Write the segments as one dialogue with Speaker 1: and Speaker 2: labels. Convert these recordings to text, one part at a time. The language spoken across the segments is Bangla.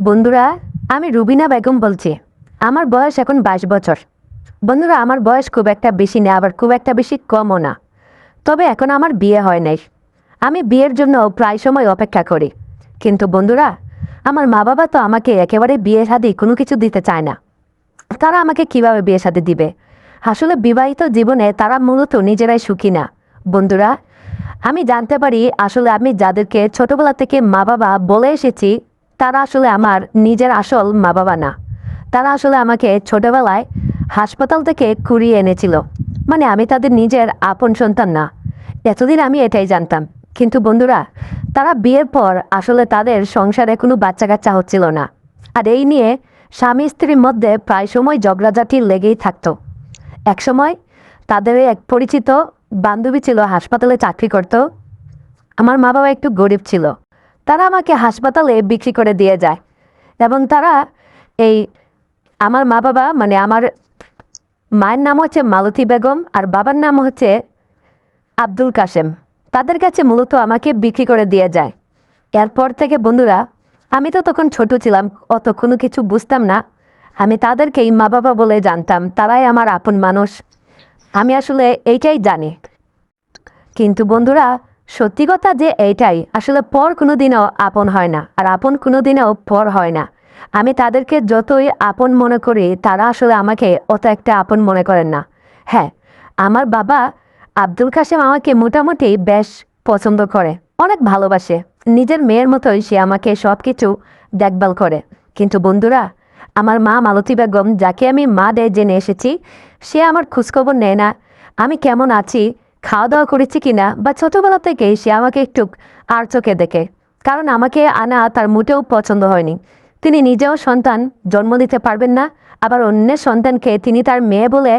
Speaker 1: বন্ধুরা, আমি রুবিনা বেগম বলছি। আমার বয়স এখন বাইশ বছর। বন্ধুরা, আমার বয়স খুব একটা বেশি না, আবার খুব একটা বেশি কমও না। তবে এখন আমার বিয়ে হয় নাই। আমি বিয়ের জন্য প্রায় সময় অপেক্ষা করি। কিন্তু বন্ধুরা, আমার মা বাবা তো আমাকে একেবারে বিয়ে শাদি কোনো কিছু দিতে চায় না। তারা আমাকে কীভাবে বিয়ে শাদি দিবে? আসলে বিবাহিত জীবনে তারা মূলত নিজেরাই সুখী না। বন্ধুরা, আমি জানতে পারি, আসলে আমি যাদেরকে ছোটবেলা থেকে মা বাবা বলে এসেছি তারা আসলে আমার নিজের আসল মা বাবা না। তারা আসলে আমাকে ছোটবেলায় হাসপাতাল থেকে কুড়িয়ে এনেছিল। মানে আমি তাদের নিজের আপন সন্তান না। এতদিন আমি এটাই জানতাম। কিন্তু বন্ধুরা, তারা বিয়ের পর আসলে তাদের সংসারে কোনো বাচ্চা কাচ্চা হচ্ছিল না। আর এই নিয়ে স্বামী স্ত্রীর মধ্যে প্রায় সময় ঝগড়াঝাটি লেগেই থাকতো। একসময় তাদের এক পরিচিত বান্ধবী ছিল, হাসপাতালে চাকরি করত। আমার মা বাবা একটু গরিব ছিল। তারা আমাকে হাসপাতালে বিক্রি করে দিয়ে যায়। এবং তারা এই আমার মা বাবা মানে আমার মায়ের নাম হচ্ছে মালতী বেগম আর বাবার নাম হচ্ছে আব্দুল কাশেম। তাদের কাছে মূলত আমাকে বিক্রি করে দিয়ে যায়। এরপর থেকে বন্ধুরা, আমি তো তখন ছোট ছিলাম, অত কোনো কিছু বুঝতাম না। আমি তাদেরকেই মা বাবা বলে জানতাম, তারাই আমার আপন মানুষ। আমি আসলে এইটাই জানি। কিন্তু বন্ধুরা সত্যি কথা যে এইটাই, আসলে পর কোনো দিনও আপন হয় না, আর আপন কোনো দিনও পর হয় না। আমি তাদেরকে যতই আপন মনে করি, তারা আসলে আমাকে অত একটা আপন মনে করেন না। হ্যাঁ আমার বাবা আব্দুল কাশেম আমাকে মোটামুটি বেশ পছন্দ করে, অনেক ভালোবাসে। নিজের মেয়ের মতোই সে আমাকে সব কিছু দেখভাল করে। কিন্তু বন্ধুরা, আমার মা মালতী বেগম, যাকে আমি মা দেয় জেনে এসেছি, সে আমার খোঁজখবর নেয় না। আমি কেমন আছি খাওয়া দাওয়া করেছি কিনা বা ছোটোবেলা থেকেই সে আমাকে একটু আর চোখে দেখে। কারণ আমাকে আনা তার মোটেও পছন্দ হয়নি। তিনি নিজেও সন্তান, জন্ম দিতে পারবেন না, আবার অন্যের সন্তানকে তিনি তার মেয়ে বলে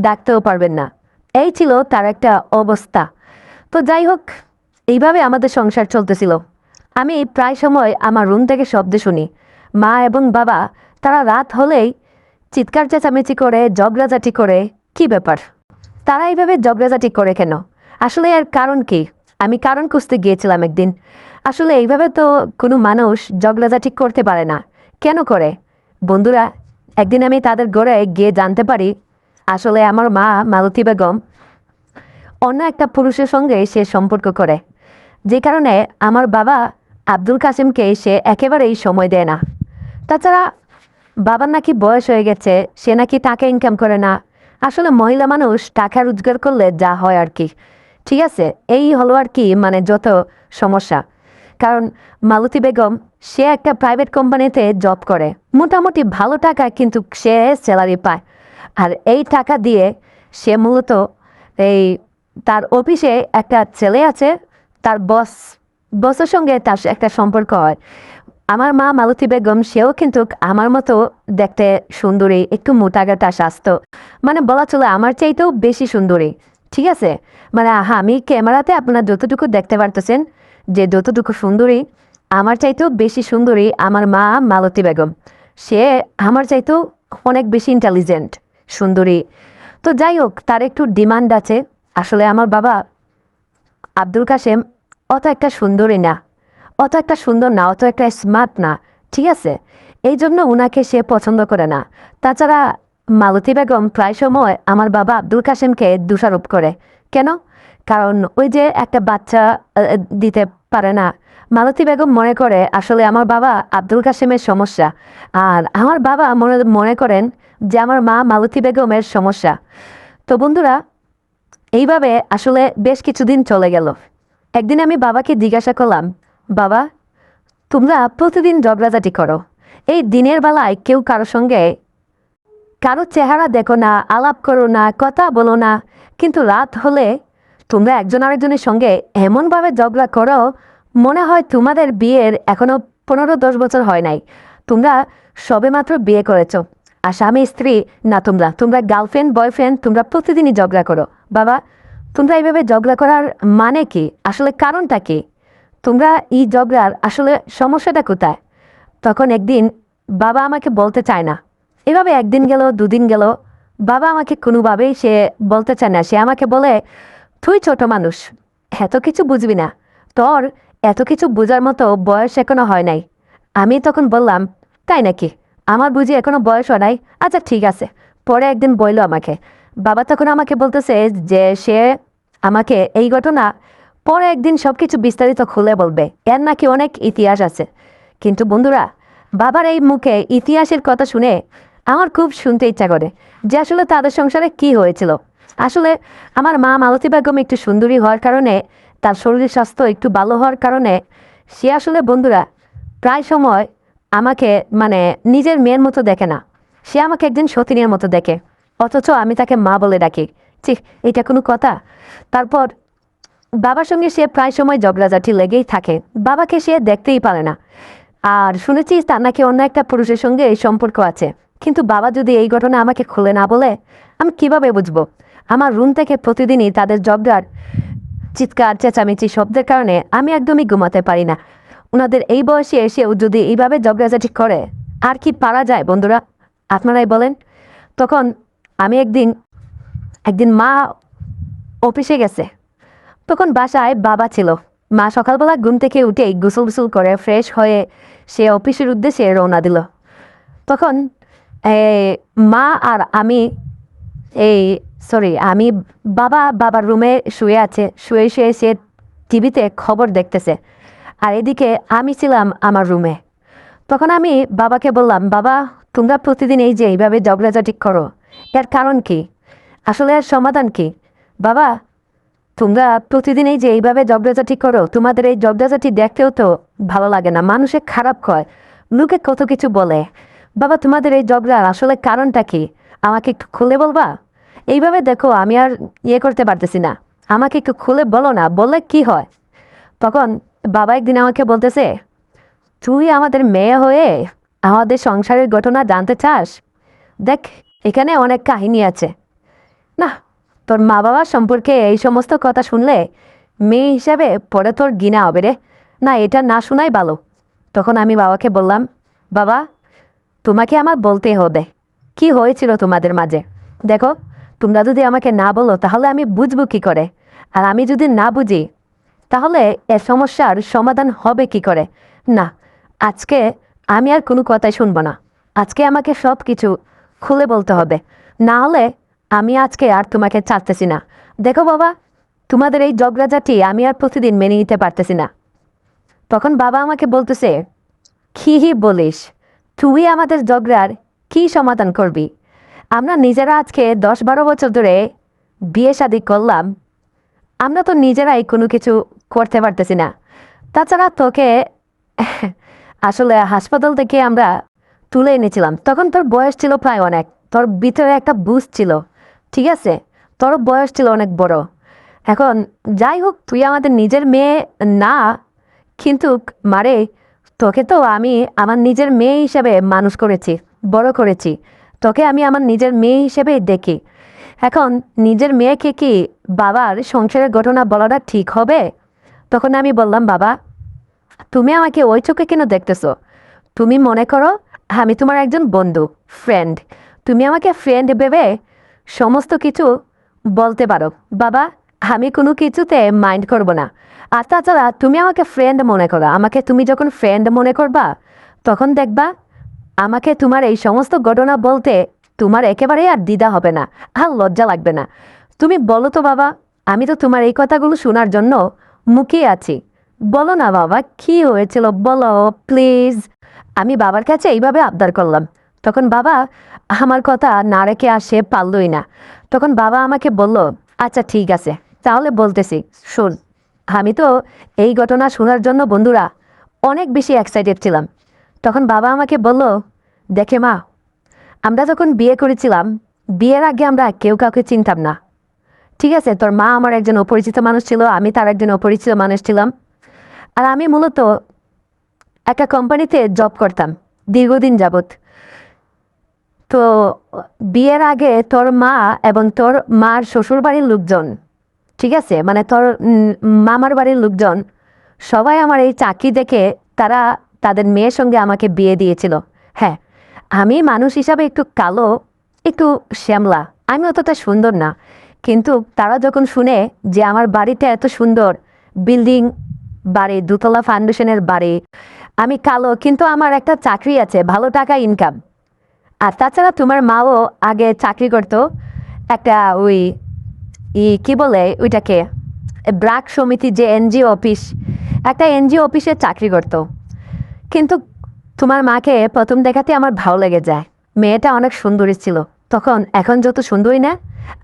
Speaker 1: ডাকতেও পারবেন না। এই ছিল তার একটা অবস্থা। তো যাই হোক, এইভাবে আমাদের সংসার চলতেছিল। আমি প্রায় সময় আমার রুম থেকে শব্দ শুনি। মা এবং বাবা, তারা রাত হলেই চিৎকার চেঁচামেচি করে, ঝগড়াঝাটি করে, কি ব্যাপার? তারা এইভাবে ঝগড়াঝাটি করে কেন? আসলে এর কারণ কি? আমি কারণ খুঁজতে গিয়েছিলাম একদিন। আসলে এইভাবে তো কোনো মানুষ ঝগড়াঝাটি করতে পারে না। কেন করে? বন্ধুরা, একদিন আমি তাদের ঘরে গিয়ে জানতে পারি, আসলে আমার মা মালতী বেগম অন্য একটা পুরুষের সঙ্গে সে সম্পর্ক করে। যে কারণে আমার বাবা আব্দুল কাসিমকে সে একেবারেই সময় দেয় না। তাছাড়া বাবার নাকি বয়স হয়ে গেছে, সে নাকি তাকে ইনকাম করে না আসলে মহিলা মানুষ টাকা রোজগার করলে যা হয় আর কি। ঠিক আছে, এই হলো আর কি মানে যত সমস্যা। কারণ মালতী বেগম, সে একটা প্রাইভেট কোম্পানিতে জব করে। মোটামুটি ভালো টাকা কিন্তু সে স্যালারি পায়। আর এই টাকা দিয়ে সে মূলত এই তার অফিসে একটা ছেলে আছে, তার বস বসের সঙ্গে তার একটা সম্পর্ক হয়। আমার মা মালতী বেগম, সেও কিন্তু আমার মতো দেখতে সুন্দরী, একটু মোটাগাটা স্বাস্থ্য। মানে বলা চলে আমার চাইতেও বেশি সুন্দরী। ঠিক আছে? মানে আহা, আমি ক্যামেরাতে আপনারা যতটুকু দেখতে পারতেছেন, যে যতটুকু সুন্দরী, আমার চাইতেও বেশি সুন্দরী আমার মা মালতী বেগম। সে আমার চাইতেও অনেক বেশি ইন্টেলিজেন্ট সুন্দরী। তো যাই হোক, তার একটু ডিমান্ড আছে। আসলে আমার বাবা আব্দুল কাশেম অত একটা সুন্দরী না। অত একটা সুন্দর না অত একটা স্মার্ট না, ঠিক আছে? এই জন্য ওনাকে সে পছন্দ করে না। তাছাড়া মালতী বেগম প্রায় সময় আমার বাবা আব্দুল কাশেমকে দোষারোপ করে। কেন? কারণ ওই যে একটা বাচ্চা দিতে পারে না। মালতী বেগম মনে করে, আসলে আমার বাবা আব্দুল কাশেমের সমস্যা। আর আমার বাবা মনে মনে করেন যে আমার মা মালতী বেগমের সমস্যা। তো বন্ধুরা, এইভাবে আসলে বেশ কিছুদিন চলে গেল। একদিন আমি বাবাকে জিজ্ঞাসা করলাম বাবা, তোমরা প্রতিদিন ঝগড়াঝাটি করো। এই দিনের বেলায় কেউ কারও সঙ্গে কারও চেহারা দেখো না, আলাপ করো না, কথা বলো না। কিন্তু রাত হলে তোমরা একজন আরেকজনের সঙ্গে এমনভাবে ঝগড়া করো, মনে হয় তোমাদের বিয়ের এখনও পনেরো দশ বছর হয় নাই। তোমরা সবেমাত্র বিয়ে করেছ, আর স্বামী, স্ত্রী, না তোমরা। তোমরা গার্লফ্রেন্ড, বয়ফ্রেন্ড, তোমরা প্রতিদিনই ঝগড়া করো। বাবা, তোমরা এইভাবে ঝগড়া করার মানে কি? আসলে কারণটা কি? তোমরা এই ঝগড়ার আসলে সমস্যাটা কোথায়? তখন একদিন বাবা আমাকে বলতে চায় না। এভাবে একদিন গেল, দুদিন গেল, বাবা আমাকে কোনোভাবেই সে বলতে চায় না। সে আমাকে বলে, তুই ছোট মানুষ, এত কিছু বুঝবি না। তোর এত কিছু বোঝার মতো বয়স এখনও হয় নাই। আমি তখন বললাম, তাই নাকি? আমার বুঝি এখনও বয়স হয় নাই। আচ্ছা ঠিক আছে। পরে একদিন বলল আমাকে। বাবা তখন আমাকে বলতেছে যে সে আমাকে এই ঘটনা পরে একদিন সব কিছু বিস্তারিত খুলে বলবে, এর নাকি অনেক ইতিহাস আছে। কিন্তু বন্ধুরা, বাবার এই মুখে ইতিহাসের কথা শুনে আমার খুব শুনতে ইচ্ছা করে যে আসলে তাদের সংসারে কি হয়েছিল। আসলে আমার মা মালতী বেগম একটু সুন্দরী হওয়ার কারণে, তার শরীর স্বাস্থ্য একটু ভালো হওয়ার কারণে, সে আসলে বন্ধুরা প্রায় সময় আমাকে মানে নিজের মেয়ের মতো দেখে না। সে আমাকে একদিন সতীনের মতো দেখে। অথচ আমি তাকে মা বলে ডাকি। ঠিক এটা কোনো কথা? তারপর বাবার সঙ্গে সে প্রায় সময় ঝগড়াঝাটি লেগেই থাকে। বাবাকে সে দেখতেই পারে না। আর শুনেছি তার নাকি অন্য একটা পুরুষের সঙ্গে এই সম্পর্ক আছে। কিন্তু বাবা যদি এই ঘটনা আমাকে খুলে না বলে, আমি কীভাবে বুঝব? আমার রুম থেকে প্রতিদিনই তাদের ঝগড়ার চিৎকার, চেঁচামেচি শব্দের কারণে আমি একদমই ঘুমাতে পারি না। ওনাদের এই বয়সে এসেও যদি এইভাবে ঝগড়াঝাটি করে, আর কি পারা যায় বন্ধুরা? আপনারাই বলেন। তখন আমি একদিন একদিন মা অফিসে গেছে। তখন বাসায় বাবা ছিল। মা সকালবেলা ঘুম থেকে উঠেই গোসল গোসল করে ফ্রেশ হয়ে সে অফিসের উদ্দেশ্যে রওনা দিল। তখন মা আর আমি, এই সরি আমি বাবা বাবার রুমে শুয়ে আছে, শুয়ে শুয়ে সে টিভিতে খবর দেখতেছে। আর এদিকে আমি ছিলাম আমার রুমে। তখন আমি বাবাকে বললাম, বাবা, তোমরা প্রতিদিন এই যে এইভাবে ঝগড়াঝাটি করো, এর কারণ কি? আসলে এর সমাধান কি? বাবা তোমরা প্রতিদিন এই যে এইভাবে ঝগড়াঝাটি করো, তোমাদের এই ঝগড়াঝাটি দেখতেও তো ভালো লাগে না মানুষে খারাপ কয়। লোকে কত কিছু বলে। বাবা, তোমাদের এই ঝগড়ার আসলে কারণটা কি? আমাকে একটু খুলে বলবা? এইভাবে দেখো, আমি আর ইয়ে করতে পারতেছি না। আমাকে একটু খুলে বলো না, বললে কি হয়? তখন বাবা একদিন আমাকে বলতেছে, তুই আমাদের মেয়ে হয়ে আমাদের সংসারের ঘটনা জানতে চাস? দেখ, এখানে অনেক কাহিনী আছে। না তোর মা বাবা সম্পর্কে এই সমস্ত কথা শুনলে মেয়ে হিসাবে পরে তোর গিনা হবে রে। না, এটা না শোনাই ভালো। তখন আমি বাবাকে বললাম, বাবা, তোমাকে আমার বলতে হবে। কি হয়েছিল তোমাদের মাঝে? দেখো, তোমরা যদি আমাকে না বলো, তাহলে আমি বুঝব কি করে? আর আমি যদি না বুঝি, তাহলে এ সমস্যার সমাধান হবে কি করে? না, আজকে আমি আর কোনো কথাই শুনব না। আজকে আমাকে সব কিছু খুলে বলতে হবে। না হলে আমি আজকে আর তোমাকে চাচ্তেছি না। দেখো বাবা, তোমাদের এই ঝগড়াঝাটি আমি আর প্রতিদিন মেনে নিতে পারতেছি না। তখন বাবা আমাকে বলতেছে কি হি বলিস, তুই আমাদের জগরার কি সমাধান করবি? আমরা নিজেরা আজকে দশ বারো বছর ধরে বিয়ে শাদি করলাম। আমরা তো নিজেরাই কোনো কিছু করতে পারতেছি না। তাছাড়া তোকে আসলে হাসপাতাল থেকে আমরা তুলে এনেছিলাম। তখন তোর বয়স ছিল প্রায় অনেক। তোর ভিতরে একটা বুঝ ছিল। ঠিক আছে? তোর বয়স ছিল অনেক বড়। এখন যাই হোক, তুই আমাদের নিজের মেয়ে না, কিন্তু মারে, তোকে তো আমি আমার নিজের মেয়ে হিসেবে মানুষ করেছি, বড় করেছি। তোকে আমি আমার নিজের মেয়ে হিসেবে দেখি। এখন নিজের মেয়েকে কি বাবার সংসারের ঘটনা বলাটা ঠিক হবে? তখন আমি বললাম, বাবা, তুমি আমাকে ওই চোখে কেন দেখতেছো? তুমি মনে করো, আমি তোমার একজন বন্ধু ফ্রেন্ড তুমি আমাকে ফ্রেন্ড ভেবে সমস্ত কিছু বলতে পারো। বাবা, আমি কোনো কিছুতে মাইন্ড করব না। আর তাছাড়া তুমি আমাকে ফ্রেন্ড মনে করো। আমাকে তুমি যখন ফ্রেন্ড মনে করবা, তখন দেখবা আমাকে তোমার এই সমস্ত ঘটনা বলতে তোমার একেবারেই আর দ্বিধা হবে না, আর লজ্জা লাগবে না। তুমি বলো তো বাবা, আমি তো তোমার এই কথাগুলো শোনার জন্য মুখিয়ে আছি। বলো না বাবা, কি হয়েছিল? বলো প্লিজ আমি বাবার কাছে এইভাবে আবদার করলাম। তখন বাবা আমার কথা না রেখে আর সে পারলই না। তখন বাবা আমাকে বলল আচ্ছা ঠিক আছে, তাহলে বলতেছি, শোন, আমি তো এই ঘটনা শোনার জন্য বন্ধুরা অনেক বেশি এক্সাইটেড ছিলাম। তখন বাবা আমাকে বলল, দেখে মা, আমরা যখন বিয়ে করেছিলাম, বিয়ের আগে আমরা কেউ কাউকে চিনতাম না। ঠিক আছে, তোর মা আমার একজন অপরিচিত মানুষ ছিল, আমি তার একজন অপরিচিত মানুষ ছিলাম। আর আমি মূলত একটা কোম্পানিতে জব করতাম, দীর্ঘদিন যাবৎ। তো বিয়ের আগে তোর মা এবং তোর মার শ্বশুর বাড়ির লোকজন, ঠিক আছে? মানে তোর মামার বাড়ির লোকজন, সবাই আমার এই চাকরি দেখে তারা তাদের মেয়ের সঙ্গে আমাকে বিয়ে দিয়েছিল। হ্যাঁ আমি মানুষ হিসাবে একটু কালো, একটু শ্যামলা, আমি অতটা সুন্দর না। কিন্তু তারা যখন শুনে যে আমার বাড়িটা এত সুন্দর, বিল্ডিং, বাড়ি, দুতলা ফাউন্ডেশনের বাড়ি, আমি কালো, কিন্তু আমার একটা চাকরি আছে, ভালো টাকা ইনকাম আর তাছাড়া তোমার মাও আগে চাকরি করতো, একটা ওই ই কি বলে ওইটাকে, ব্রাক সমিতি যে এনজিও অফিস, একটা এনজিও অফিসে চাকরি করতো। কিন্তু তোমার মাকে প্রথম দেখাতে আমার ভালো লেগে যায়। মেয়েটা অনেক সুন্দরী ছিল। তখন এখন যত সুন্দরী না,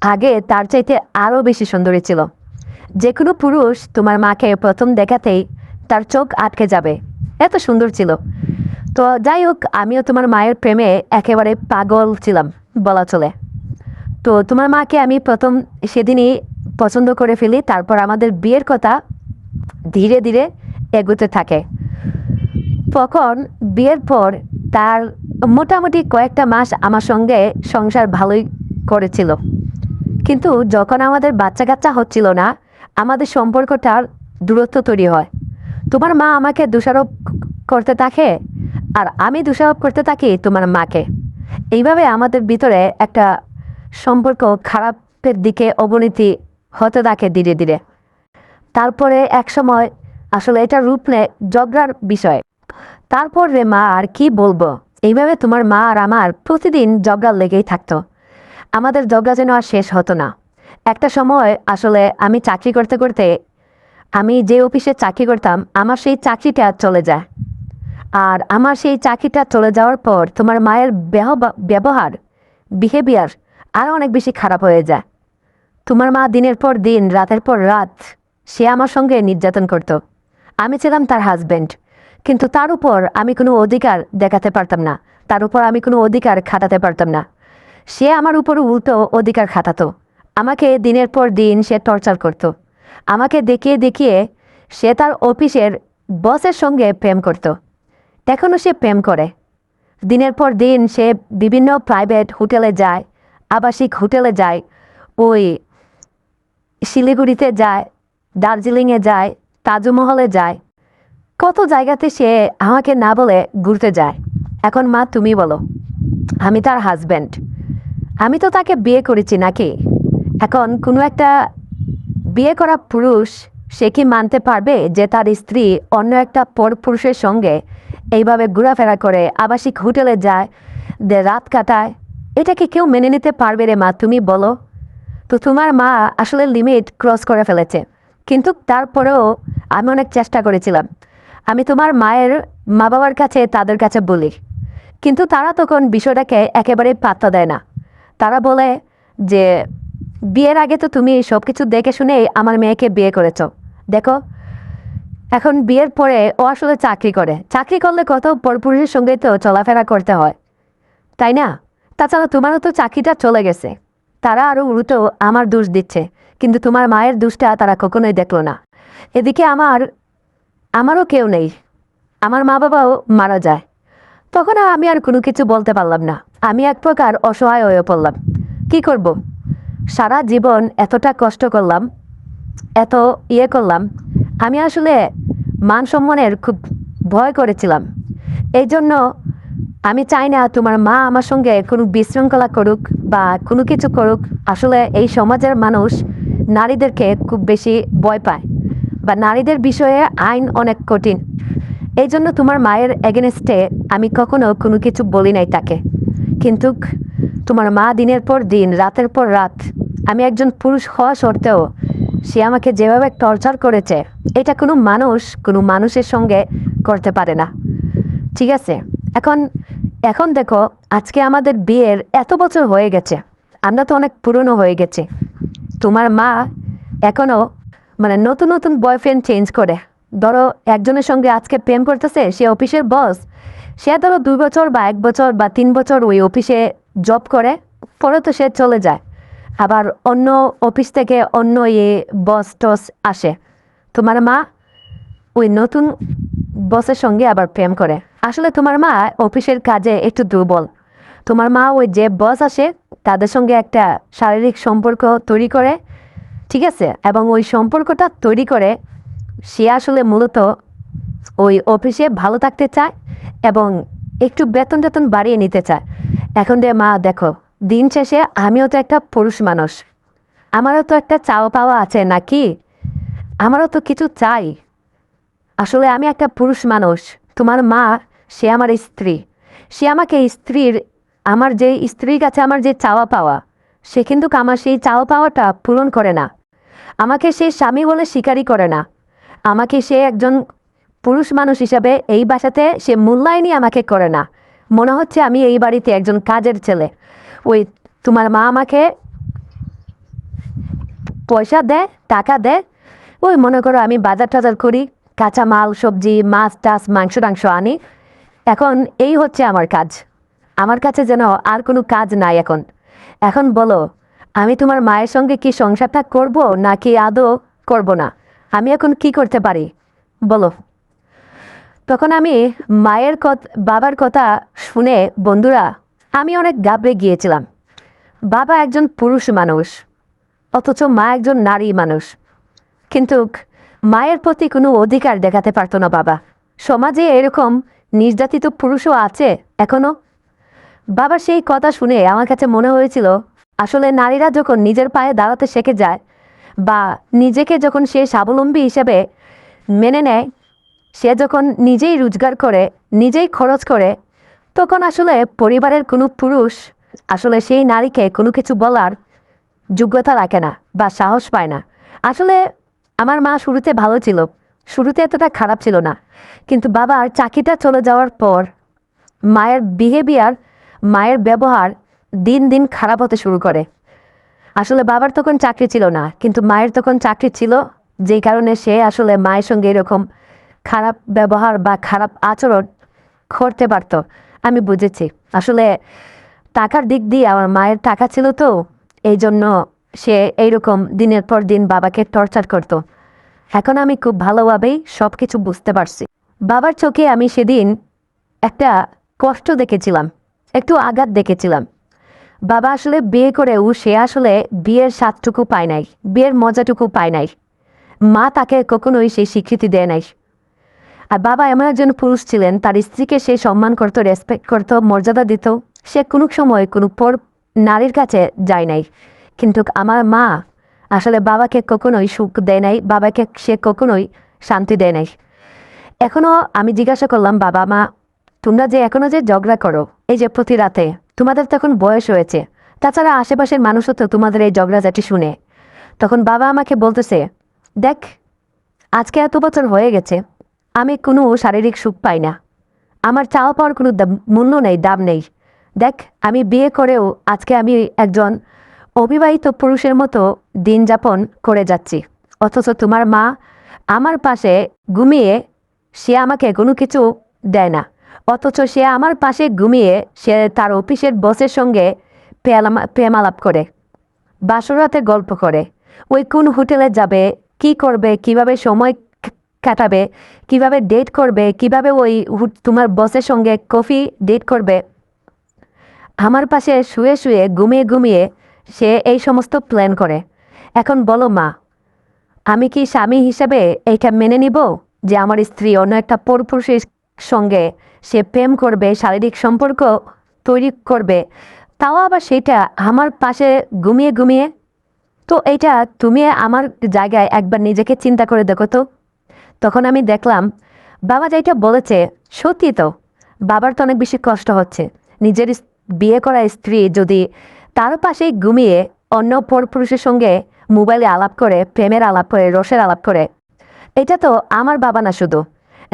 Speaker 1: আগে তার চাইতে আরও বেশি সুন্দরী ছিল। যে কোনো পুরুষ তোমার মাকে প্রথম দেখাতেই তার চোখ আটকে যাবে। এত সুন্দর ছিল। তো যাই হোক আমিও তোমার মায়ের প্রেমে একেবারে পাগল ছিলাম, বলা চলে। তো তোমার মাকে আমি প্রথম সেদিনই পছন্দ করে ফেলি, তারপর আমাদের বিয়ের কথা ধীরে ধীরে এগোতে থাকে। তখন বিয়ের পর তার মোটামুটি কয়েকটা মাস আমার সঙ্গে সংসার ভালোই করেছিল। কিন্তু যখন আমাদের বাচ্চা কাচ্চা হচ্ছিল না, আমাদের সম্পর্কটার দূরত্ব তৈরি হয়। তোমার মা আমাকে দোষারোপ করতে থাকে আর আমি দোষারোপ করতে থাকি তোমার মাকে। এইভাবে আমাদের ভিতরে একটা সম্পর্ক খারাপের দিকে অবনতি হতে থাকে ধীরে ধীরে। তারপরে এক সময় আসলে এটা রূপ নেয় ঝগড়ার বিষয়। তারপর রে মা, আর কি বলব? এইভাবে তোমার মা আর আমার প্রতিদিন ঝগড়া লেগেই থাকতো। আমাদের ঝগড়া যেন আর শেষ হতো না। একটা সময় আসলে আমি চাকরি করতে করতে আমি যে অফিসে চাকরি করতাম, আমার সেই চাকরিটা চলে যায়। আর আমার সেই চাকরিটা চলে যাওয়ার পর তোমার মায়ের ব্যবহার বিহেভিয়ার আরও অনেক বেশি খারাপ হয়ে যায়। তোমার মা দিনের পর দিন, রাতের পর রাত সে আমার সঙ্গে নির্যাতন করত। আমি ছিলাম তার হাজব্যান্ড কিন্তু তার উপর আমি কোনো অধিকার দেখাতে পারতাম না। তার উপর আমি কোনো অধিকার খাটাতে পারতাম না। সে আমার উপর উল্টো অধিকার খাটাতো। আমাকে দিনের পর দিন সে টর্চার করত। আমাকে দেখিয়ে দেখিয়ে সে তার অফিসের বসের সঙ্গে প্রেম করত। এখনও সে প্রেম করে। দিনের পর দিন সে বিভিন্ন প্রাইভেট হোটেলে যায়, আবাসিক হোটেলে যায়, ওই শিলিগুড়িতে যায়, দার্জিলিংয়ে যায়, তাজমহলে যায়। কত জায়গাতে সে আমাকে না বলে ঘুরতে যায়। এখন মা, তুমি বলো, আমি তার হাজব্যান্ড আমি তো তাকে বিয়ে করেছি নাকি? এখন কোনো একটা বিয়ে করা পুরুষ সে কি মানতে পারবে যে তার স্ত্রী অন্য একটা পর পুরুষের সঙ্গে এইভাবে ঘোরাফেরা করে আবাসিক হোটেলে যায়, দে রাত কাটায়। এটাকে কেউ মেনে নিতে পারবে রে মা, তুমি বলো? তো তোমার মা আসলে লিমিট ক্রস করে ফেলেছে। কিন্তু তারপরেও আমি অনেক চেষ্টা করেছিলাম। আমি তোমার মায়ের মা বাবার কাছে, তাদের কাছে বলি। কিন্তু তারা তখন বিষয়টাকে একেবারে পাত্তা দেয় না। তারা বলে যে, বিয়ের আগে তো তুমি সব কিছু দেখে শুনেই আমার মেয়েকে বিয়ে করেছ। দেখো এখন বিয়ের পরে ও আসলে চাকরি করে। চাকরি করলে কত পরপুরুষের সঙ্গে তো চলাফেরা করতে হয়। তাই না? তাছাড়া তোমারও তো চাকরিটা চলে গেছে। তারা আরও উল্টো আমার দোষ দিচ্ছে, কিন্তু তোমার মায়ের দোষটা তারা কখনোই দেখল না। এদিকে আমার, আমারও কেউ নেই। আমার মা বাবাও মারা যায়। তখন আমি আর কোনো কিছু বলতে পারলাম না। আমি এক প্রকার অসহায় হয়ে পড়লাম। কি করব? সারা জীবন এতটা কষ্ট করলাম, এত ইয়ে করলাম। আমি আসলে মান সম্মানের খুব ভয় করেছিলাম। এই জন্য আমি চাই না তোমার মা আমার সঙ্গে কোনো বিশৃঙ্খলা করুক বা কোনো কিছু করুক। আসলে এই সমাজের মানুষ নারীদেরকে খুব বেশি ভয় পায় বা নারীদের বিষয়ে আইন অনেক কঠিন। এই জন্য তোমার মায়ের এগেনস্টে আমি কখনো কোনো কিছু বলি নাই তাকে। কিন্তু তোমার মা দিনের পর দিন, রাতের পর রাত, আমি একজন পুরুষ হওয়া সত্ত্বেও সে আমাকে যেভাবে টর্চার করেছে এটা কোনো মানুষ কোনো মানুষের সঙ্গে করতে পারে না। ঠিক আছে? এখন এখন দেখো, আজকে আমাদের বিয়ের এত বছর হয়ে গেছে। আমরা তো অনেক পুরনো হয়ে গেছি। তোমার মা এখনও মানে নতুন নতুন বয়ফ্রেন্ড চেঞ্জ করে। ধরো, একজনের সঙ্গে আজকে প্রেম করতেছে, সে অফিসের বস সে ধরো দুই বছর বা এক বছর বা তিন বছর ওই অফিসে জব করে, পরে তো সে চলে যায়। আবার অন্য অফিস থেকে অন্য ইয়ে বস টস আসে। তোমার মা ওই নতুন বসের সঙ্গে আবার প্রেম করে। আসলে তোমার মা অফিসের কাজে একটু দুর্বল। তোমার মা ওই যে বস আসে, তাদের সঙ্গে একটা শারীরিক সম্পর্ক তৈরি করে, ঠিক আছে? এবং ওই সম্পর্কটা তৈরি করে, সে আসলে মূলত ওই অফিসে ভালো থাকতে চায় এবং একটু বেতন টেতন বাড়িয়ে নিতে চায়। এখন রে মা, দেখো, দিন শেষে আমিও তো একটা পুরুষ মানুষ। আমারও তো একটা চাওয়া পাওয়া আছে, নাকি? আমারও তো কিছু চাই। আসলে আমি একটা পুরুষ মানুষ। তোমার মা, সে আমার স্ত্রী। সে আমাকে স্ত্রীর, আমার যে স্ত্রীর কাছে আমার যে চাওয়া পাওয়া, সে কিন্তু আমার সেই চাওয়া পাওয়াটা পূরণ করে না। আমাকে সে স্বামী বলে স্বীকারই করে না। আমাকে সে একজন পুরুষ মানুষ হিসাবে এই বাসাতে সে মূল্যায়নই আমাকে করে না। মনে হচ্ছে আমি এই বাড়িতে একজন কাজের ছেলে। ওই তোমার মা আমাকে পয়সা দেয় টাকা দেয় ওই মনে করো আমি বাজার টাজার করি কাঁচা মাল সবজি, মাছ, টাছ, মাংস, টাংস আনি। এখন এই হচ্ছে আমার কাজ। আমার কাছে যেন আর কোনো কাজ নাই এখন। এখন বলো, আমি তোমার মায়ের সঙ্গে কি সংসারটা করব নাকি আদৌ করব না? আমি এখন কি করতে পারি? বলো। তখন আমি মায়ের কথা বাবার কথা শুনে, বন্ধুরা, আমি অনেক গাবড়ে গিয়েছিলাম। বাবা একজন পুরুষ মানুষ, অথচ মা একজন নারী মানুষ। কিন্তু মায়ের প্রতি কোনো অধিকার দেখাতে পারতো না বাবা। সমাজে এরকম নির্যাতিত পুরুষও আছে এখনও। বাবার সেই কথা শুনে আমার কাছে মনে হয়েছিল, আসলে নারীরা যখন নিজের পায়ে দাঁড়াতে শিখে যায় বা নিজেকে যখন সে স্বাবলম্বী হিসেবে মেনে নেয়, সে যখন নিজেই রোজগার করে, নিজেই খরচ করে, তখন আসলে পরিবারের কোনো পুরুষ আসলে সেই নারীকে কোনো কিছু বলার যোগ্যতা রাখে না বা সাহস পায় না। আসলে আমার মা শুরুতে ভালো ছিল। শুরুতে এতটা খারাপ ছিল না। কিন্তু বাবার চাকরিটা চলে যাওয়ার পর মায়ের বিহেভিয়ার মায়ের ব্যবহার দিন দিন খারাপ হতে শুরু করে। আসলে বাবার তখন চাকরি ছিল না, কিন্তু মায়ের তখন চাকরি ছিল, যেই কারণে সে আসলে মায়ের সঙ্গে এরকম খারাপ ব্যবহার বা খারাপ আচরণ করতে পারত, আমি বুঝেছি। আসলে টাকার দিক দিয়ে আমার মায়ের টাকা ছিল তো, এই জন্য সে এইরকম দিনের পর দিন বাবাকে টর্চার করত। এখন আমি খুব ভালোভাবেই সব কিছু বুঝতে পারছি। বাবার চোখে আমি সেদিন একটা কষ্ট দেখেছিলাম, একটু আঘাত দেখেছিলাম। বাবা আসলে বিয়ে করেও সে আসলে বিয়ের স্বাদটুকু পায় নাই, বিয়ের মজাটুকু পায় নাই। মা তাকে কখনোই সেই স্বীকৃতি দেয় নাই। আর বাবা এমন একজন পুরুষ ছিলেন, তার স্ত্রীকে সে সম্মান করতো রেসপেক্ট করতো, মর্যাদা দিত। সে কোনো সময় কোনো পর নারীর কাছে যায় নাই। কিন্তু আমার মা আসলে বাবাকে কখনোই সুখ দেয় নাই, বাবাকে সে কখনোই শান্তি দেয় নাই। এখনও আমি জিজ্ঞাসা করলাম, বাবা, মা, তোমরা যে এখনও যে ঝগড়া করো, এই যে প্রতি রাতে, তোমাদের তখন বয়স হয়েছে। তাছাড়া আশেপাশের মানুষও তো তোমাদের এই ঝগড়াঝাটি শুনে। তখন বাবা আমাকে বলতেছে, দেখ, আজকে এত বছর হয়ে গেছে, আমি কোনো শারীরিক সুখ পাই না। আমার চাওয়া পাওয়ার কোনো মূল্য নেই, দাম নেই। দেখ, আমি বিয়ে করেও আজকে আমি একজন অবিবাহিত পুরুষের মতো দিন যাপন করে যাচ্ছি। অথচ তোমার মা আমার পাশে ঘুমিয়ে সে আমাকে কোনো কিছু দেয় না। অথচ সে আমার পাশে ঘুমিয়ে সে তার অফিসের বসের সঙ্গে প্রেমালাপ করে বাসরাতে গল্প করে। ওই কোন হোটেলে যাবে, কি করবে, কীভাবে সময় কাটাবে, কীভাবে ডেট করবে, কীভাবে ওই তোমার বসের সঙ্গে কফি ডেট করবে। আমার পাশে শুয়ে শুয়ে ঘুমিয়ে ঘুমিয়ে সে এই সমস্ত প্ল্যান করে। এখন বলো মা, আমি কি স্বামী হিসেবে এইটা মেনে নিব যে আমার স্ত্রী অন্য একটা পরপুরুষের সঙ্গে সে প্রেম করবে, শারীরিক সম্পর্ক তৈরি করবে, তাও আবার সেটা আমার পাশে ঘুমিয়ে ঘুমিয়ে? তো এইটা তুমি আমার জায়গায় একবার নিজেকে চিন্তা করে দেখো তো। তখন আমি দেখলাম, বাবা যেটা বলেছে সত্যি তো, বাবার তো অনেক বেশি কষ্ট হচ্ছে। নিজের বিয়ে করা স্ত্রী যদি তার পাশেই ঘুমিয়ে অন্য পরপুরুষের সঙ্গে মোবাইলে আলাপ করে, প্রেমের আলাপ করে, রসের আলাপ করে। এটা তো আমার বাবা না শুধু।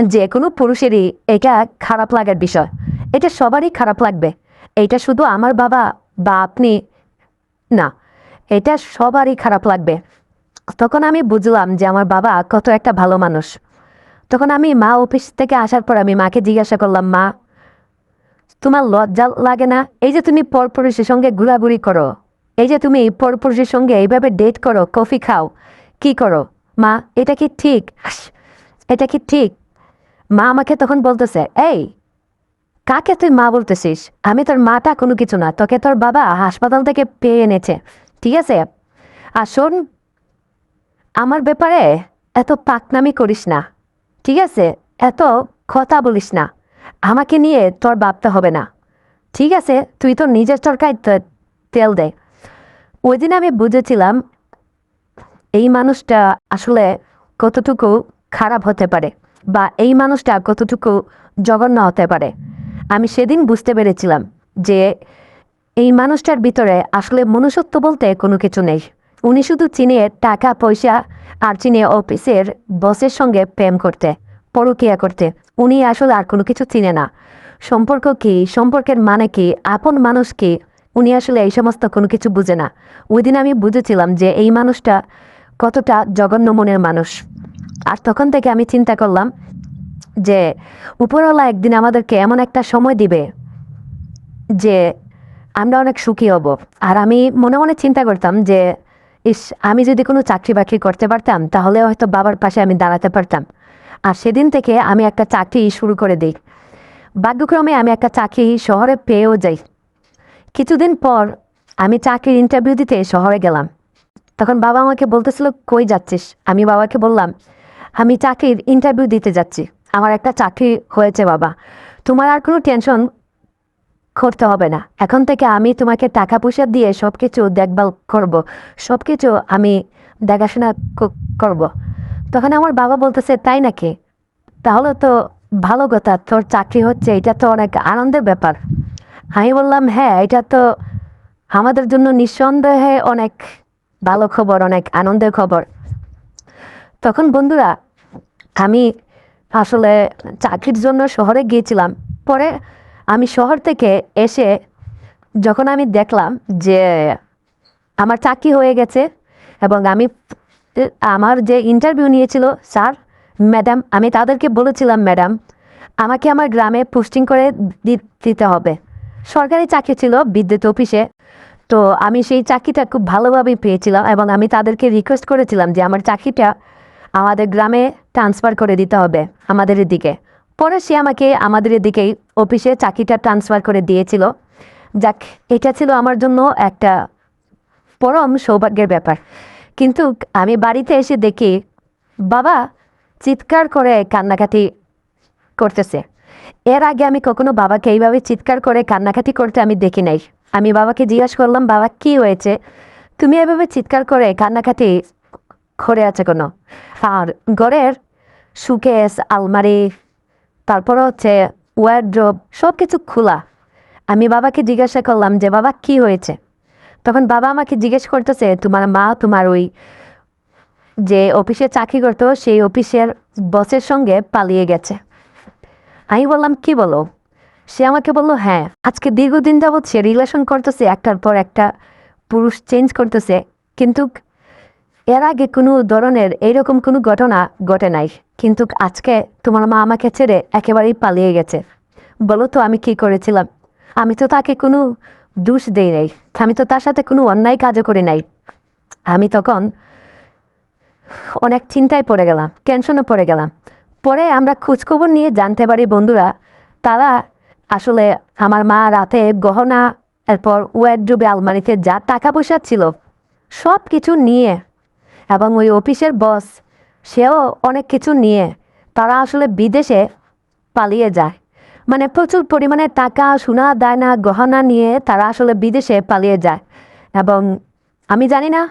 Speaker 1: যে কোনো পুরুষেরই এটা খারাপ লাগার বিষয়। এটা সবারই খারাপ লাগবে। এটা শুধু আমার বাবা বা আপনি না। এটা সবারই খারাপ লাগবে। তখন আমি বুঝলাম যে আমার বাবা কত একটা ভালো মানুষ। তখন আমি মা অফিস থেকে আসার পর আমি মাকে জিজ্ঞাসা করলাম, মা তোমার লজ্জা লাগে না? এই যে তুমি পরপুরুষের সঙ্গে ঘোরাঘুরি করো। এই যে তুমি পরপুরুষের সঙ্গে এইভাবে ডেট করো, কফি খাও। কি করো? মা, এটা কি ঠিক? এটা কি ঠিক? মা আমাকে তখন বলতেছে, এই, কাকে তুই মা বলতেছিস? আমি তোর মাটা কোনো কিছু না, তোকে তোর বাবা হাসপাতাল থেকে পেয়ে এনেছে। ঠিক আছে? আর শোন, আমার ব্যাপারে এত পাকনামি করিস না। ঠিক আছে? এত কথা বলিস না। আমাকে নিয়ে তোর ভাবতে হবে না। ঠিক আছে, তুই তো নিজের চরকায় তেল দে। ওই দিন আমি বুঝেছিলাম এই মানুষটা আসলে কতটুকু খারাপ হতে পারে বা এই মানুষটা কতটুকু জঘন্য হতে পারে। আমি সেদিন বুঝতে পেরেছিলাম যে এই মানুষটার ভিতরে আসলে মনুষ্যত্ব বলতে কোনো কিছু নেই। উনি শুধু চিনে টাকা, পয়সা আর চিনে অফিসের বসের সঙ্গে প্রেম করতে। পরকিয়া করতে। উনি আসলে আর কোনো কিছু চিনে না। সম্পর্ক কি, সম্পর্কের মানে কি, আপন মানুষ কি, উনি আসলে এই সমস্ত কোনো কিছু বুঝে না। ওই দিন আমি বুঝেছিলাম যে এই মানুষটা কতটা জঘন্য মনের মানুষ। আর তখন থেকে আমি চিন্তা করলাম যে উপরওয়ালা একদিন আমাদেরকে এমন একটা সময় দিবে যে আমরা অনেক সুখী হব। আর আমি মনে মনে চিন্তা করতাম যে, ইস, আমি যদি কোনো চাকরি বাকরি করতে পারতাম, তাহলে হয়তো বাবার পাশে আমি দাঁড়াতে পারতাম। আর সেদিন থেকে আমি একটা চাকরি শুরু করে দিই। ভাগ্যক্রমে আমি একটা চাকরি শহরে পেয়েও যাই। কিছুদিন পর আমি চাকরির ইন্টারভিউ দিতে শহরে গেলাম। তখন বাবা আমাকে বলতেছিল, কই যাচ্ছিস? আমি বাবাকে বললাম, আমি চাকরির ইন্টারভিউ দিতে যাচ্ছি। আমার একটা চাকরি হয়েছে বাবা। তোমার আর কোনো টেনশন করতে হবে না। এখন থেকে আমি তোমাকে টাকা পয়সা দিয়ে সব কিছু দেখভাল করব। সব কিছু আমি দেখাশোনা করব। তখন আমার বাবা বলতেছে, তাই নাকি? তাহলে তো ভালো কথা, তোর চাকরি হচ্ছে, এটা তো অনেক আনন্দের ব্যাপার। আমি বললাম হ্যাঁ এটা তো আমাদের জন্য নিঃসন্দেহে অনেক ভালো খবর, অনেক আনন্দের খবর। তখন বন্ধুরা, আমি আসলে চাকরির জন্য শহরে গিয়েছিলাম। পরে আমি শহর থেকে এসে যখন আমি দেখলাম যে আমার চাকরি হয়ে গেছে এবং আমি আমার যে ইন্টারভিউ নিয়েছিল, স্যার ম্যাডাম আমি তাদেরকে বলেছিলাম ম্যাডাম আমাকে আমার গ্রামে পোস্টিং করে দিতে হবে। সরকারি চাকরি ছিল বিদ্যুৎ অফিসে, তো আমি সেই চাকরিটা খুব ভালোভাবেই পেয়েছিলাম এবং আমি তাদেরকে রিকোয়েস্ট করেছিলাম যে আমার চাকরিটা আমাদের গ্রামে ট্রান্সফার করে দিতে হবে আমাদের এদিকে। পরে সে আমাকে আমাদের এদিকেই অফিসে চাকরিটা ট্রান্সফার করে দিয়েছিল। যাক, এটা ছিল আমার জন্য একটা পরম সৌভাগ্যের ব্যাপার। কিন্তু আমি বাড়িতে এসে দেখি বাবা চিৎকার করে কান্নাকাটি করতেছে। এর আগে আমি কখনো বাবাকে এইভাবে চিৎকার করে কান্নাকাটি করতে আমি দেখি নাই। আমি বাবাকে জিজ্ঞাসা করলাম, বাবা, কি হয়েছে? তুমি এভাবে চিৎকার করে কান্নাকাটি করে আছে কোনো? আর ঘরের সুকেস, আলমারি, তারপর হচ্ছে ওয়ার্ড্রোব সব কিছু খোলা। আমি বাবাকে জিজ্ঞাসা করলাম যে, বাবা, কি হয়েছে? তখন বাবা আমাকে জিজ্ঞেস করতেছে, তোমার মা, তোমার ওই যে অফিসে চাকরি করতো, সেই অফিসের বসের সঙ্গে পালিয়ে গেছে। আমি বললাম, কি বলো? সে আমাকে বলল হ্যাঁ আজকে দীর্ঘদিন যাবৎ সে রিলেশন করতেছে, একটার পর একটা পুরুষ চেঞ্জ করতেছে। কিন্তু এর আগে কোনো ধরনের এইরকম কোনো ঘটনা ঘটে নাই। কিন্তু আজকে তোমার মা আমাকে ছেড়ে একেবারেই পালিয়ে গেছে। বলো তো আমি কি করেছিলাম? আমি তো তাকে কোনো দোষ দেই নাই। আমি তো তার সাথে কোনো অন্যায় কাজও করি নাই। আমি তখন অনেক চিন্তায় পড়ে গেলাম টেনশনে পড়ে গেলাম। পরে আমরা খোঁজখবর নিয়ে জানতে পারি বন্ধুরা, তারা আসলে আমার মা রাতে গহনা, এরপর ওয়ার্ড্রোবে আলমারিতে যা টাকা পয়সা ছিল সব কিছু নিয়ে এবং ওই অফিসের বস, সেও অনেক কিছু নিয়ে, তারা আসলে বিদেশে পালিয়ে যায়। মানে প্রচুর পরিমাণে টাকা, সোনা দায়না গহনা নিয়ে তারা আসলে বিদেশে পালিয়ে যায়। এবং আমি জানি না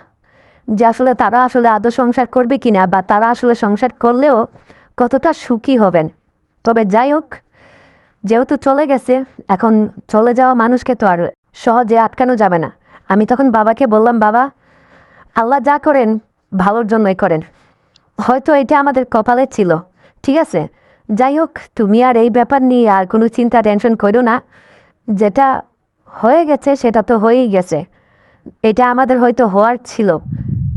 Speaker 1: যে আসলে তারা আসলে আদৌ সংসার করবে কিনা বা তারা আসলে সংসার করলেও কতটা সুখী হবেন। তবে যাই হোক, যেহেতু চলে গেছে, এখন চলে যাওয়া মানুষকে তো আর সহজে আটকানো যাবে না। আমি তখন বাবাকে বললাম, বাবা, আল্লাহ যা করেন ভালোর জন্যই করেন। হয়তো এটা আমাদের কপালে ছিল, ঠিক আছে? যাই হোক তুমি আর এই ব্যাপার নিয়ে আর কোনো চিন্তা, টেনশন করো না। যেটা হয়ে গেছে, সেটা তো হয়েই গেছে। এটা আমাদের হয়তো হওয়ার ছিল,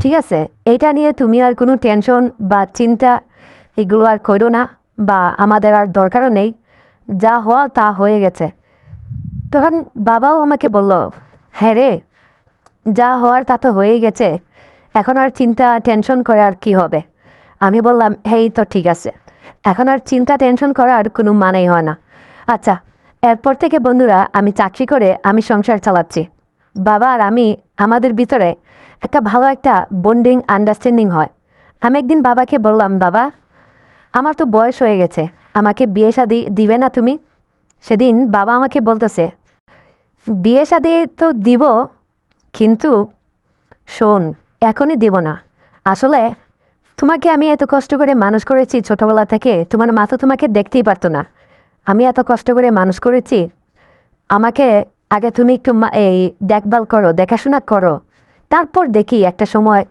Speaker 1: ঠিক আছে? এটা নিয়ে তুমি আর কোনো টেনশন বা চিন্তা এগুলো আর করো না, বা আমাদের আর দরকারও নেই। যা হওয়া তা হয়ে গেছে। তখন বাবাও আমাকে বলল হ্যাঁ রে, যা হওয়ার তা তো হয়েই গেছে। এখন আর চিন্তা, টেনশন করে আর কি হবে? আমি বললাম হেই তো ঠিক আছে। এখন আর চিন্তা টেনশন করার কোনো মানেই হয় না। আচ্ছা এরপর থেকে বন্ধুরা, আমি চাকরি করে আমি সংসার চালাচ্ছি। বাবা আর আমি, আমাদের ভিতরে একটা ভালো একটা বন্ডিং আন্ডারস্ট্যান্ডিং হয়। আমি একদিন বাবাকে বললাম, বাবা, আমার তো বয়স হয়ে গেছে, আমাকে বিয়ে শাদি দিবে না তুমি? সেদিন বাবা আমাকে বলতেছে, বিয়ে শাদি তো দিব, কিন্তু শোন, এখনই দিব না। আসলে তোমাকে আমি এত কষ্ট করে মানুষ করেছি ছোটবেলা থেকে, তোমার মা তো তোমাকে দেখতেই পারতো না। আমি এত কষ্ট করে মানুষ করেছি, আমাকে আগে তুমি একটু এই দেখভাল করো, দেখাশোনা করো। তারপর দেখি একটা সময়,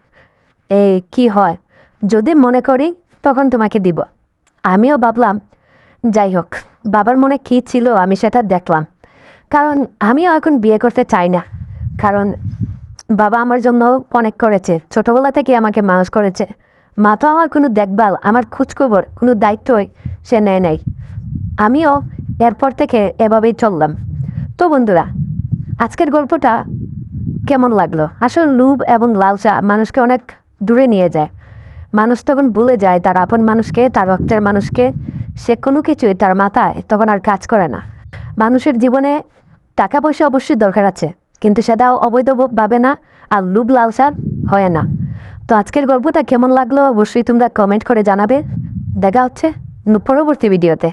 Speaker 1: এই কি হয়, যদি মনে করি তখন তোমাকে দিব। আমিও ভাবলাম, যাই হোক, বাবার মনে কী ছিল আমি সেটা দেখলাম। কারণ আমিও এখন বিয়ে করতে চাই না। কারণ বাবা আমার জন্য অনেক করেছে, ছোটবেলা থেকে আমাকে মানুষ করেছে। মা তো আমার কোনো দেখভাল, আমার খোঁজখবর, কোনো দায়িত্বই সে নেয় নাই। আমিও এরপর থেকে এভাবেই চললাম। তো বন্ধুরা, আজকের গল্পটা কেমন লাগল? আসলে লুভ এবং লালসা মানুষকে অনেক দূরে নিয়ে যায়। মানুষ তখন ভুলে যায়, তার আপন মানুষকে, তার রক্তের মানুষকে। সে কোনো কিছুই তার মাথায় তখন আর কাজ করে না। মানুষের জীবনে টাকা পয়সা অবশ্যই দরকার আছে, কিন্তু সেটাও অবৈধভাবে না, আর লুভ লালসার হয় না। তো আজকের গল্পটা কেমন লাগল অবশ্যই তোমরা কমেন্ট করে জানাবে। দেখা হচ্ছে পরবর্তী ভিডিওতে